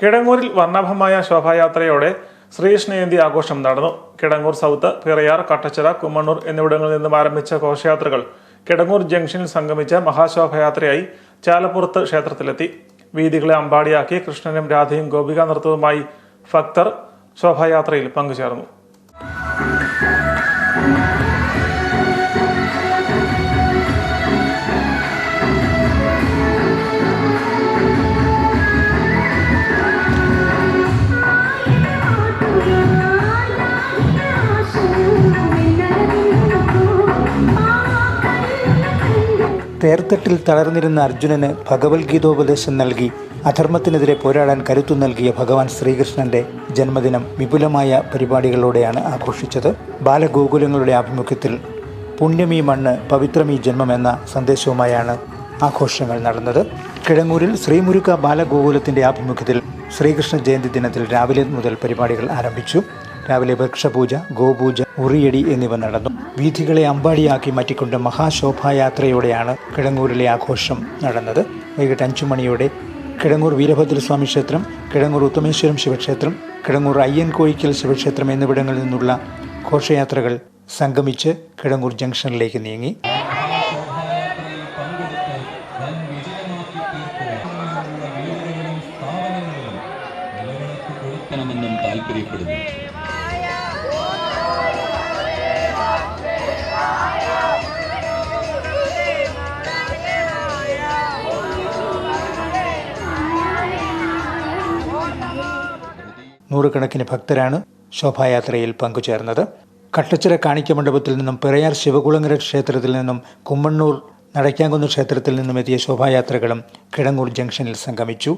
കിടങ്ങൂരിൽ വർണാഭമായ ശോഭായാത്രയോടെ ശ്രീകൃഷ്ണയന്തി ആഘോഷം നടന്നു. കിടങ്ങൂർ സൗത്ത് പിറയാർ കട്ടച്ചിറ കുമ്മണ്ണൂർ എന്നിവിടങ്ങളിൽ നിന്നും ആരംഭിച്ച ഘോഷയാത്രകൾ കിടങ്ങൂർ ജംഗ്ഷനിൽ സംഗമിച്ച മഹാശോഭയാത്രയായി ചാലപ്പുറത്ത് ക്ഷേത്രത്തിലെത്തി. വീതികളെ അമ്പാടിയാക്കി കൃഷ്ണനും രാധയും ഗോപിക നൃത്തവുമായി ഭക്തർ ശോഭായാത്രയിൽ പങ്കുചേർന്നു. തേർത്തട്ടിൽ തളർന്നിരുന്ന അർജുനന് ഭഗവത്ഗീതോപദേശം നൽകി. അധർമ്മത്തിനെതിരെ പോരാടാൻ കരുത്തു നൽകിയ ഭഗവാൻ ശ്രീകൃഷ്ണന്റെ ജന്മദിനം വിപുലമായ പരിപാടികളോടെയാണ് ആഘോഷിച്ചത്. ബാലഗോകുലങ്ങളുടെ ആഭിമുഖ്യത്തിൽ പുണ്യമീ മണ്ണ് പവിത്രമീ ജന്മം എന്ന സന്ദേശവുമായാണ് ആഘോഷങ്ങൾ നടന്നത്. കിഴങ്ങൂരിൽ ശ്രീമുരുക്ക ബാലഗോകുലത്തിന്റെ ആഭിമുഖ്യത്തിൽ ശ്രീകൃഷ്ണ ജയന്തി ദിനത്തിൽ രാവിലെ മുതൽ പരിപാടികൾ ആരംഭിച്ചു. രാവിലെ വൃക്ഷപൂജ ഗോപൂജ ഉറിയടി എന്നിവ നടന്നു. വീഥികളെ അമ്പാടിയാക്കി മാറ്റിക്കൊണ്ട് മഹാശോഭായാത്രയോടെയാണ് കിഴങ്ങൂരിലെ ആഘോഷം നടന്നത്. വൈകിട്ട് അഞ്ചു മണിയോടെ കിഴങ്ങൂർ വീരഭദ്രസ്വാമി ക്ഷേത്രം കിഴങ്ങൂർ ഉത്തമേശ്വരം ശിവക്ഷേത്രം കിഴങ്ങൂർ അയ്യൻ കോയിക്കൽ ശിവക്ഷേത്രം എന്നിവിടങ്ങളിൽ നിന്നുള്ള ഘോഷയാത്രകൾ സംഗമിച്ച് കിഴങ്ങൂർ ജംഗ്ഷനിലേക്ക് നീങ്ങി. ണമെന്നും നൂറുകണക്കിന് ഭക്തരാണ് ശോഭായാത്രയിൽ പങ്കുചേർന്നത്. കട്ടച്ചിറ കാണിക്ക മണ്ഡപത്തിൽ നിന്നും പിറയാർ ശിവകുളങ്ങര ക്ഷേത്രത്തിൽ നിന്നും കുമ്മണ്ണൂർ നടയ്ക്കാങ്കുന്ന് ക്ഷേത്രത്തിൽ നിന്നും എത്തിയ ശോഭായാത്രകളും കിടങ്ങൂർ ജംഗ്ഷനിൽ സംഗമിച്ചു.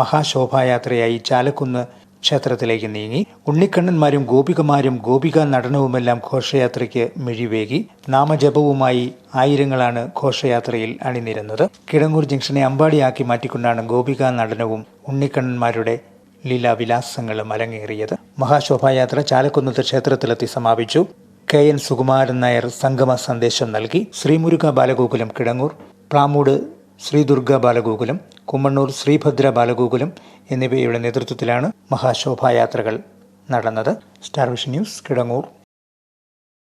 മഹാശോഭായാത്രയായി ചാലക്കുന്ന് ക്ഷേത്രത്തിലേക്ക് നീങ്ങി ഉണ്ണിക്കണ്ണന്മാരും ഗോപികമാരും ഗോപിക നടനവുമെല്ലാം ഘോഷയാത്രയ്ക്ക് മിഴിവേകി നാമജപവുമായി ആയിരങ്ങളാണ് ഘോഷയാത്രയിൽ അണിനിരുന്നത്. കിടങ്ങൂർ ജംഗ്ഷനെ അമ്പാടിയാക്കി മാറ്റിക്കൊണ്ടാണ് ഗോപിക നടനവും ഉണ്ണിക്കണ്ണന്മാരുടെ ലീലാവിലാസങ്ങളും അരങ്ങേറിയത്. മഹാശോഭായാത്ര ചാലക്കുന്നത്ത് ക്ഷേത്രത്തിലെത്തി സമാപിച്ചു. കെ എൻ സുകുമാരൻ നായർ സംഗമ സന്ദേശം നൽകി. ശ്രീമുരുക ബാലഗോകുലം കിടങ്ങൂർ. പ്രാമൂട് ശ്രീദുർഗ ബാലഗോകുലം. കുമ്മണ്ണൂർ ശ്രീഭദ്ര ബാലഗോകുലം എന്നിവയുടെ നേതൃത്വത്തിലാണ് മഹാശോഭായാത്രകൾ നടന്നത്. Star vision news Kidangoor.